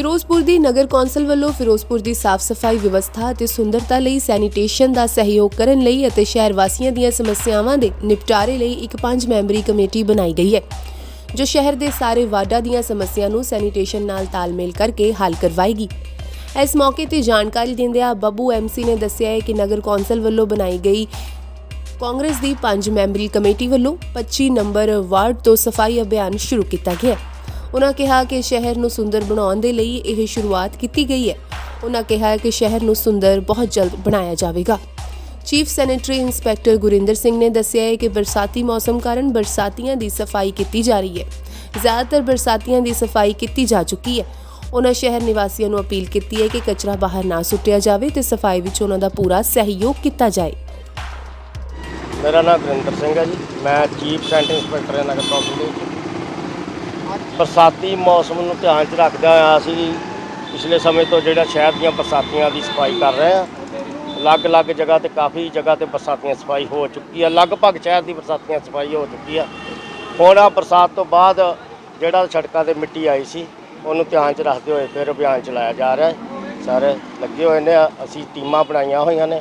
ਫਿਰੋਜ਼ਪੁਰ ਦੀ ਨਗਰ council ਵੱਲੋਂ ਫਿਰੋਜ਼ਪੁਰ ਦੀ ਸਾਫ਼ ਸਫ਼ਾਈ ਵਿਵਸਥਾ ਅਤੇ ਸੁੰਦਰਤਾ ਲਈ ਸੈਨੀਟੇਸ਼ਨ ਦਾ ਸਹਿਯੋਗ ਕਰਨ ਲਈ ਅਤੇ ਸ਼ਹਿਰ ਵਾਸੀਆਂ ਦੀਆਂ ਸਮੱਸਿਆਵਾਂ ਦੇ ਨਿਪਟਾਰੇ ਲਈ ਇੱਕ ਪੰਜ ਮੈਂਬਰੀ ਕਮੇਟੀ ਬਣਾਈ ਗਈ ਹੈ, ਜੋ ਸ਼ਹਿਰ ਦੇ ਸਾਰੇ ਵਾਰਡਾਂ ਦੀਆਂ ਸਮੱਸਿਆ ਨੂੰ ਸੈਨੀਟੇਸ਼ਨ ਨਾਲ ਤਾਲਮੇਲ ਕਰਕੇ ਹੱਲ ਕਰਵਾਏਗੀ। ਇਸ ਮੌਕੇ ਤੇ ਜਾਣਕਾਰੀ ਦਿੰਦਿਆਂ ਬੱਬੂ ਐਮਸੀ ਨੇ ਦੱਸਿਆ ਹੈ ਕਿ ਨਗਰ ਕੌਂਸਲ ਵੱਲੋਂ ਬਣਾਈ ਗਈ ਕਾਂਗਰਸ ਦੀ ਪੰਜ ਮੈਂਬਰੀ ਕਮੇਟੀ ਵੱਲੋਂ 25 ਨੰਬਰ ਵਾਰਡ ਤੋਂ ਸਫ਼ਾਈ ਅਭਿਆਨ ਸ਼ੁਰੂ ਕੀਤਾ ਗਿਆ ਹੈ। ਉਨ੍ਹਾਂ ਕਿਹਾ ਕਿ ਸ਼ਹਿਰ ਨੂੰ ਸੁੰਦਰ ਬਣਾਉਣ ਦੇ ਲਈ ਇਹ ਸ਼ੁਰੂਆਤ ਕੀਤੀ ਗਈ ਹੈ। ਉਹਨਾਂ ਕਿਹਾ ਕਿ ਸ਼ਹਿਰ ਨੂੰ ਸੁੰਦਰ ਬਹੁਤ ਜਲਦ ਬਣਾਇਆ ਜਾਵੇਗਾ। Chief sanitary inspector Gurinder Singh ਨੇ ਦੱਸਿਆ ਹੈ ਕਿ ਬਰਸਾਤੀ ਮੌਸਮ ਕਾਰਨ ਬਰਸਾਤੀਆਂ ਦੀ ਸਫ਼ਾਈ ਕੀਤੀ ਜਾ ਰਹੀ ਹੈ। ਜ਼ਿਆਦਾਤਰ ਬਰਸਾਤੀਆਂ ਦੀ ਸਫ਼ਾਈ ਕੀਤੀ ਜਾ ਚੁੱਕੀ ਹੈ। ਉਹਨਾਂ ਸ਼ਹਿਰ ਨਿਵਾਸੀਆਂ ਨੂੰ ਅਪੀਲ ਕੀਤੀ ਹੈ ਕਿ ਕਚਰਾ ਬਾਹਰ ਨਾ ਸੁੱਟਿਆ ਜਾਵੇ ਤੇ ਸਫ਼ਾਈ ਵਿੱਚ ਉਹਨਾਂ ਦਾ ਪੂਰਾ ਸਹਿਯੋਗ ਕੀਤਾ ਜਾਏ। ਮੇਰਾ ਨਾਮ ਗੁਰਿੰਦਰ ਸਿੰਘ ਹੈ ਜੀ। ਮੈਂ ਚੀਫ ਸੈਂਟਰ ਇੰਸਪੈਕਟਰ ਨਗਰ ਕੌਂਸਲ ਦੇ ਬਰਸਾਤੀ ਮੌਸਮ ਨੂੰ ਧਿਆਨ 'ਚ ਰੱਖਦਿਆਂ ਹੋਇਆ ਅਸੀਂ ਪਿਛਲੇ ਸਮੇਂ ਤੋਂ ਜਿਹੜਾ ਸ਼ਹਿਰ ਦੀਆਂ ਬਰਸਾਤੀਆਂ ਦੀ ਸਫ਼ਾਈ ਕਰ ਰਹੇ ਹਾਂ। ਅਲੱਗ-ਅਲੱਗ ਜਗ੍ਹਾ ਤੇ ਕਾਫੀ ਜਗ੍ਹਾ ਤੇ ਬਰਸਾਤੀਆਂ ਸਫ਼ਾਈ ਹੋ ਚੁੱਕੀ ਆ। ਲਗਭਗ ਸ਼ਹਿਰ ਦੀ ਬਰਸਾਤੀਆਂ ਸਫ਼ਾਈ ਹੋ ਚੁੱਕੀ ਆ। ਹੁਣ ਆ ਬਰਸਾਤ ਤੋਂ ਬਾਅਦ ਜਿਹੜਾ ਸੜਕਾਂ ਤੇ ਮਿੱਟੀ ਆਈ ਸੀ, ਉਹਨੂੰ ਧਿਆਨ 'ਚ ਰੱਖਦੇ ਹੋਏ ਫਿਰ ਅਭਿਆਨ ਚਲਾਇਆ ਜਾ ਰਿਹਾ ਹੈ। ਸਾਰੇ ਲੱਗੇ ਹੋਏ ਨੇ, ਅਸੀਂ ਟੀਮਾਂ ਬਣਾਈਆਂ ਹੋਈਆਂ ਨੇ।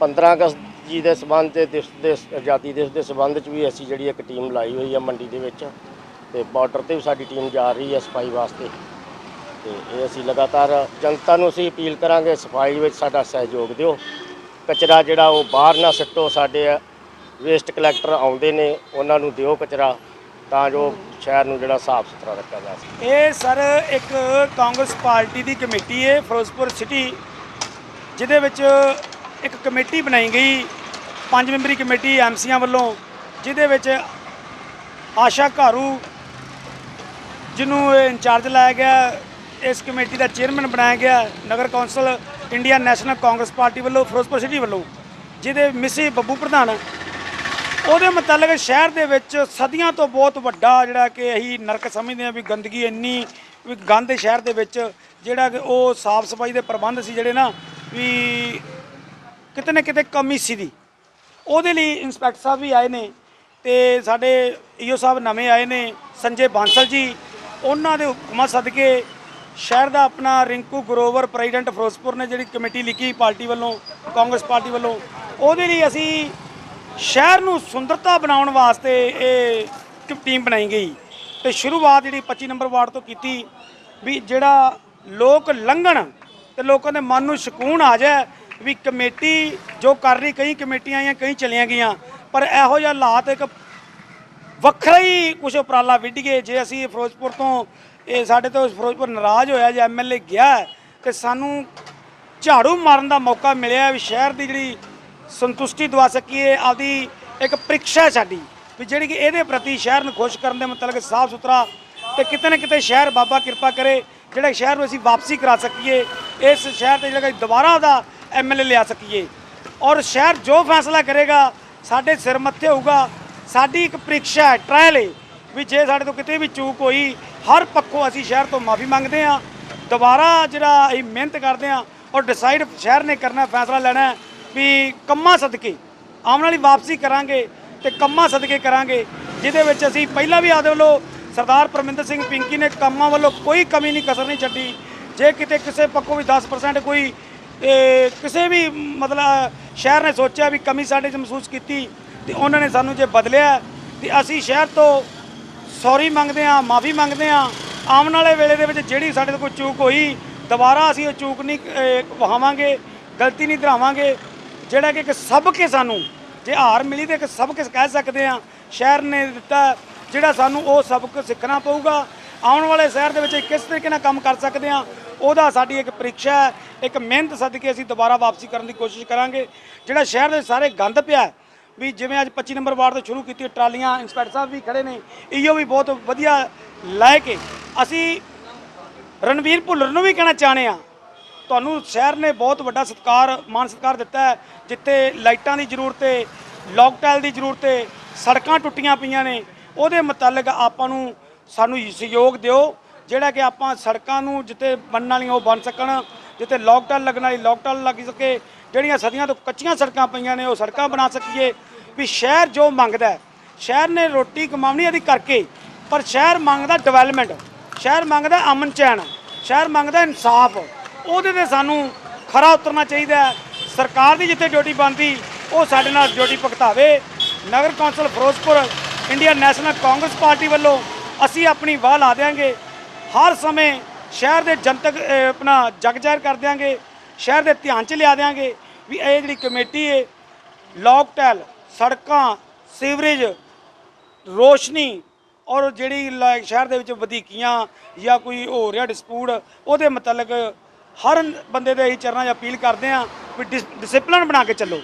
15 ਅਗਸਤ ਜੀ ਦੇ ਸਬੰਧ ਤੇ ਦਿਵਸ ਦੇ ਆਜ਼ਾਦੀ ਦਿਵਸ ਦੇ ਸਬੰਧ 'ਚ ਵੀ ਅਸੀਂ ਜਿਹੜੀ ਇੱਕ ਟੀਮ ਲਾਈ ਹੋਈ ਆ ਮੰਡੀ ਦੇ ਵਿੱਚ। ਤੇ ਬਾਰਡਰ ਤੇ ਵੀ ਸਾਡੀ ਟੀਮ ਜਾ ਰਹੀ ਹੈ ਸਫ਼ਾਈ ਵਾਸਤੇ। ਤੇ ਇਹ ਅਸੀਂ ਲਗਾਤਾਰ ਜਨਤਾ ਨੂੰ ਅਸੀਂ ਅਪੀਲ ਕਰਾਂਗੇ, ਸਫ਼ਾਈ ਵਿੱਚ ਸਾਡਾ ਸਹਿਯੋਗ ਦਿਓ। ਕਚਰਾ ਜਿਹੜਾ ਉਹ ਬਾਹਰ ਨਾ ਸਿੱਟੋ, ਸਾਡੇ ਵੇਸਟ ਕਲੈਕਟਰ ਆਉਂਦੇ ਨੇ, ਉਹਨਾਂ ਨੂੰ ਦਿਓ ਕਚਰਾ ਤਾਂ ਜੋ ਸ਼ਹਿਰ ਨੂੰ ਜਿਹੜਾ ਸਾਫ਼ ਸੁਥਰਾ ਰੱਖਿਆ ਜਾ ਸਕੇ। ਇਹ ਸਰ ਇੱਕ ਕਾਂਗਰਸ ਪਾਰਟੀ ਦੀ ਕਮੇਟੀ ਹੈ, ਫਿਰੋਜ਼ਪੁਰ ਸਿਟੀ, ਜਿਹਦੇ ਵਿੱਚ ਇੱਕ ਕਮੇਟੀ ਬਣਾਈ ਗਈ, ਪੰਜ ਮੈਂਬਰੀ ਕਮੇਟੀ ਐਮਸੀਆਂ ਵੱਲੋਂ, ਜਿਹਦੇ ਵਿੱਚ ਆਸ਼ਾ ਘਾਰੂ ਜਿਹਨੂੰ ਇਹ ਇੰਚਾਰਜ ਲਾਇਆ ਗਿਆ, ਇਸ ਕਮੇਟੀ ਦਾ ਚੇਅਰਮੈਨ ਬਣਾਇਆ ਗਿਆ, ਨਗਰ council, Indian National Congress party ਵੱਲੋਂ, ਫਿਰੋਜ਼ਪੁਰ ਸਿਟੀ ਵੱਲੋਂ, ਜਿਹਦੇ ਮਿਸੀ ਬੱਬੂ ਪ੍ਰਧਾਨ ਉਹਦੇ ਮੁਤਲਕ ਸ਼ਹਿਰ ਦੇ ਵਿੱਚ ਸਦੀਆਂ ਤੋਂ ਬਹੁਤ ਵੱਡਾ ਜਿਹੜਾ ਕਿ ਅਸੀਂ ਨਰਕ ਸਮਝਦੇ ਹਾਂ ਵੀ ਗੰਦਗੀ ਇੰਨੀ, ਵੀ ਗੰਦ ਸ਼ਹਿਰ ਦੇ ਵਿੱਚ, ਜਿਹੜਾ ਕਿ ਉਹ ਸਾਫ਼ ਸਫ਼ਾਈ ਦੇ ਪ੍ਰਬੰਧ ਸੀ ਜਿਹੜੇ ਨਾ, ਵੀ ਕਿਤੇ ਨਾ ਕਿਤੇ ਕਮੀ ਸੀ ਦੀ। ਉਹਦੇ ਲਈ ਇੰਸਪੈਕਟਰ ਸਾਹਿਬ ਵੀ ਆਏ ਨੇ ਤੇ ਸਾਡੇ ਈਓ ਸਾਹਿਬ ਨਵੇਂ ਆਏ ਨੇ, ਸੰਜੇ ਬਾਂਸਲ ਜੀ ਉਹਨਾਂ ਦੇ ਹੁਕਮਾਂ ਸਦਕੇ ਸ਼ਹਿਰ ਦਾ ਆਪਣਾ ਰਿੰਕੂ ਗਰੋਵਰ, ਪ੍ਰੈਜ਼ੀਡੈਂਟ ਫਿਰੋਜ਼ਪੁਰ ਨੇ ਜਿਹੜੀ ਕਮੇਟੀ ਲਿਖੀ ਪਾਰਟੀ ਵੱਲੋਂ, ਕਾਂਗਰਸ ਪਾਰਟੀ ਵੱਲੋਂ, ਉਹਦੇ ਲਈ ਅਸੀਂ ਸ਼ਹਿਰ ਨੂੰ ਸੁੰਦਰਤਾ ਬਣਾਉਣ ਵਾਸਤੇ ਇਹ ਟੀਮ ਬਣਾਈ ਗਈ। ਤੇ ਸ਼ੁਰੂਆਤ ਜਿਹੜੀ 25 ਨੰਬਰ ਵਾਰਡ ਤੋਂ ਕੀਤੀ ਵੀ ਜਿਹੜਾ ਲੋਕ ਲੰਘਣ ਤੇ ਲੋਕਾਂ ਦੇ ਮਨ ਨੂੰ ਸਕੂਨ ਆ ਜਾਏ ਵੀ ਕਮੇਟੀ ਜੋ ਕਰ ਰਹੀ, ਕਈ ਕਮੇਟੀਆਂ ਆਈਆਂ, ਕਈ ਚਲੀਆਂ ਗਈਆਂ, ਪਰ ਇਹੋ ਜਿਹਾ ਹਾਲਾਤ ਇੱਕ ਵੱਖਰਾ ਹੀ ਕੁਝ ਉਪਰਾਲਾ ਵਿੱਢ ਜੇ ਅਸੀਂ ਫਿਰੋਜ਼ਪੁਰ ਤੋਂ ਇਹ ਸਾਡੇ ਤੋਂ ਫਿਰੋਜ਼ਪੁਰ ਨਾਰਾਜ਼ ਹੋਇਆ ਜੇ ਐਮਐਲਏ ਗਿਆ ਹੈ, ਤੇ ਸਾਨੂੰ ਝਾੜੂ ਮਾਰਨ ਦਾ ਮੌਕਾ ਮਿਲਿਆ ਵੀ ਸ਼ਹਿਰ ਦੀ ਜਿਹੜੀ ਸੰਤੁਸ਼ਟੀ ਦਵਾ ਸਕੀਏ ਆਪਦੀ ਇੱਕ ਪ੍ਰੀਖਿਆ ਹੈ ਸਾਡੀ ਵੀ ਜਿਹੜੀ ਕਿ ਇਹਦੇ ਪ੍ਰਤੀ ਸ਼ਹਿਰ ਨੂੰ ਖੁਸ਼ ਕਰਨ ਦੇ ਮਤਲਬ ਸਾਫ਼ ਸੁਥਰਾ ਤੇ ਕਿਤੇ ਨਾ ਕਿਤੇ ਸ਼ਹਿਰ ਬਾਬਾ ਕਿਰਪਾ ਕਰੇ ਜਿਹੜਾ ਸ਼ਹਿਰ ਨੂੰ ਅਸੀਂ ਵਾਪਸੀ ਕਰਾ ਸਕੀਏ ਇਸ ਸ਼ਹਿਰ ਤੇ ਜਿਹੜਾ ਦੁਬਾਰਾ ਦਾ ਐਮਐਲਏ ਲਿਆ ਸਕੀਏ। ਔਰ ਸ਼ਹਿਰ ਜੋ ਫੈਸਲਾ ਕਰੇਗਾ ਸਾਡੇ ਸਿਰ ਮੱਥੇ ਹੋਊਗਾ ਸਾਡੀ ਇੱਕ ਪ੍ਰੀਖਿਆ ਹੈ, ਟ੍ਰਾਇਲ ਹੈ ਵੀ ਜੇ ਸਾਡੇ ਤੋਂ ਕਿਤੇ ਵੀ ਚੂਕ ਹੋਈ, ਹਰ ਪੱਖੋਂ ਅਸੀਂ ਸ਼ਹਿਰ ਤੋਂ ਮਾਫੀ ਮੰਗਦੇ ਹਾਂ, ਦੁਬਾਰਾ ਜਿਹੜਾ ਅਸੀਂ ਮਿਹਨਤ ਕਰਦੇ ਹਾਂ ਔਰ ਡਿਸਾਈਡ ਸ਼ਹਿਰ ਨੇ ਕਰਨਾ, ਫੈਸਲਾ ਲੈਣਾ ਵੀ ਕੰਮਾਂ ਸਦਕੇ, ਆਉਣ ਵਾਲੀ ਵਾਪਸੀ ਕਰਾਂਗੇ ਤੇ ਕੰਮਾਂ ਸਦਕੇ ਕਰਾਂਗੇ, ਜਿਹਦੇ ਵਿੱਚ ਅਸੀਂ ਪਹਿਲਾਂ ਵੀ ਆਦੇ ਵੱਲੋਂ ਸਰਦਾਰ ਪਰਮਿੰਦਰ ਸਿੰਘ ਪਿੰਕੀ ਨੇ ਕੰਮਾਂ ਵੱਲੋਂ ਕੋਈ ਕਮੀ ਨਹੀਂ, ਕਸਰ ਨਹੀਂ ਛੱਡੀ। ਜੇ ਕਿਤੇ ਕਿਸੇ ਪੱਖੋਂ ਵੀ 10% ਕੋਈ ਕਿਸੇ ਵੀ ਮਤਲਬ ਸ਼ਹਿਰ ਨੇ ਸੋਚਿਆ ਵੀ ਕਮੀ ਸਾਡੇ 'ਚ ਮਹਿਸੂਸ ਕੀਤੀ ਤੇ ਉਹਨਾਂ ਨੇ ਸਾਨੂੰ ਜੇ ਬਦਲਿਆ ਤੇ ਅਸੀਂ ਸ਼ਹਿਰ ਤੋਂ ਸੌਰੀ ਮੰਗਦੇ ਹਾਂ, ਮਾਫੀ ਮੰਗਦੇ ਹਾਂ, ਆਉਣ ਵਾਲੇ ਵੇਲੇ ਦੇ ਵਿੱਚ ਜਿਹੜੀ ਸਾਡੇ ਤੋਂ ਕੋਈ ਚੂਕ ਹੋਈ, ਦੁਬਾਰਾ ਅਸੀਂ ਉਹ ਚੂਕ ਨਹੀਂ ਵਹਾਵਾਂਗੇ, ਗਲਤੀ ਨਹੀਂ ਦਰਾਵਾਂਗੇ ਜਿਹੜਾ ਕਿ ਇੱਕ ਸਭ ਕੇ ਸਾਨੂੰ, ਜੇ ਹਾਰ ਮਿਲੀ ਤੇ ਇੱਕ ਸਬਕ ਕਹਿ ਸਕਦੇ ਹਾਂ, ਸ਼ਹਿਰ ਨੇ ਦਿੱਤਾ, ਜਿਹੜਾ ਸਾਨੂੰ ਉਹ ਸਬਕ ਸਿੱਖਣਾ ਪਊਗਾ, ਆਉਣ ਵਾਲੇ ਸ਼ਹਿਰ ਦੇ ਵਿੱਚ ਕਿਸ ਤਰੀਕੇ ਨਾਲ ਕੰਮ ਕਰ ਸਕਦੇ ਹਾਂ, ਉਹਦਾ ਸਾਡੀ ਇੱਕ ਪ੍ਰੀਖਿਆ ਹੈ, ਇੱਕ ਮਿਹਨਤ ਸਦਕੇ ਅਸੀਂ ਦੁਬਾਰਾ ਵਾਪਸੀ ਕਰਨ ਦੀ ਕੋਸ਼ਿਸ਼ ਕਰਾਂਗੇ, ਜਿਹੜਾ ਸ਼ਹਿਰ ਦੇ ਸਾਰੇ ਗੰਦ ਪਿਆ ਵੀ ਜਿਵੇਂ ਅੱਜ 25 ਨੰਬਰ ਵਾਰਡ ਤੋਂ ਸ਼ੁਰੂ ਕੀਤੀ ਟਰਾਲੀਆਂ, ਇੰਸਪੈਕਟਰ ਸਾਹਿਬ ਵੀ ਖੜੇ ਨੇ, ਇਹੋ ਵੀ ਬਹੁਤ ਵਧੀਆ ਲੈ ਕੇ ਅਸੀਂ ਰਣਵੀਰ ਭੁੱਲਰ ਨੂੰ ਵੀ ਕਹਿਣਾ ਚਾਹਣੇ ਆ ਤੁਹਾਨੂੰ ਸ਼ਹਿਰ ਨੇ ਬਹੁਤ ਵੱਡਾ ਸਤਿਕਾਰ ਮਾਨ ਸਤਿਕਾਰ ਦਿੱਤਾ ਹੈ, ਜਿੱਥੇ ਲਾਈਟਾਂ ਦੀ ਜ਼ਰੂਰਤ ਹੈ ਲੌਕਟਾਈਲ ਦੀ ਜ਼ਰੂਰਤ ਹੈ ਸੜਕਾਂ ਟੁੱਟੀਆਂ ਪਈਆਂ ਨੇ, ਉਹਦੇ ਮੁਤਲਕ ਆਪਾਂ ਨੂੰ ਸਾਨੂੰ ਸਹਿਯੋਗ ਦਿਓ, ਜਿਹੜਾ ਕਿ ਆਪਾਂ ਸੜਕਾਂ ਨੂੰ ਜਿੱਥੇ ਬਣਨ ਵਾਲੀਆਂ ਉਹ ਬਣ ਸਕਣ, ਜਿੱਥੇ ਲੌਕਟਾਈਲ ਲੱਗਣ ਵਾਲੀ ਲੌਕਟਾਈਲ ਲੱਗ ਸਕੇ ਜਿਹੜੀਆਂ ਸਦੀਆਂ ਤੋਂ ਕੱਚੀਆਂ ਸੜਕਾਂ ਪਈਆਂ ਨੇ, ਉਹ ਸੜਕਾਂ ਬਣਾ ਸਕੀਏ। ਵੀ ਸ਼ਹਿਰ ਜੋ ਮੰਗਦਾ ਸ਼ਹਿਰ ਨੇ ਰੋਟੀ ਕਮਾਉਣੀ ਇਹਦੀ ਕਰਕੇ, ਪਰ ਸ਼ਹਿਰ ਮੰਗਦਾ ਡਿਵੈਲਪਮੈਂਟ ਸ਼ਹਿਰ ਮੰਗਦਾ ਅਮਨ ਚੈਨ, ਸ਼ਹਿਰ ਮੰਗਦਾ ਇਨਸਾਫ। ਉਹਦੇ ਤੇ ਸਾਨੂੰ ਖਰਾ ਉਤਰਨਾ ਚਾਹੀਦਾ ਸਰਕਾਰ ਦੀ ਜਿੱਥੇ ਡਿਊਟੀ ਬਣਦੀ, ਉਹ ਸਾਡੇ ਨਾਲ ਡਿਊਟੀ ਭਗਤਾਵੇ। ਨਗਰ council Ferozepur, Indian National Congress party ਵੱਲੋਂ ਅਸੀਂ ਆਪਣੀ ਵਾਹ ਲਾ ਦਿਆਂਗੇ। ਹਰ ਸਮੇਂ ਸ਼ਹਿਰ ਦੇ ਜਨਤਕ ਆਪਣਾ ਜਗ ਜ਼ਾਹਿਰ ਕਰ ਦਿਆਂਗੇ। ਸ਼ਹਿਰ ਦੇ ਧਿਆਨ ਚ ਲਿਆ ਦਿਆਂਗੇ। ਵੀ ਇਹ ਜਿਹੜੀ ਕਮੇਟੀ ਹੈ ਲੌਕਟੈਲ ਸੜਕਾਂ ਸੀਵਰੇਜ ਰੋਸ਼ਨੀ ਔਰ ਜਿਹੜੀ ਲ- ਸ਼ਹਿਰ ਦੇ ਵਿੱਚ ਵਧੀਕੀਆਂ ਜਾਂ ਕੋਈ ਹੋ ਰਿਹਾ ਡਿਸਪੂਟ ਉਹਦੇ ਮੁਤਲਕ ਹਰ ਬੰਦੇ ਦੇ ਅਸੀਂ ਚਰਨਾਂ 'ਚ ਅਪੀਲ ਕਰਦੇ ਆ ਵੀ ਡਿਸ- ਡਿਸਪਲਿਨ ਬਣਾ ਕੇ ਚੱਲੋ।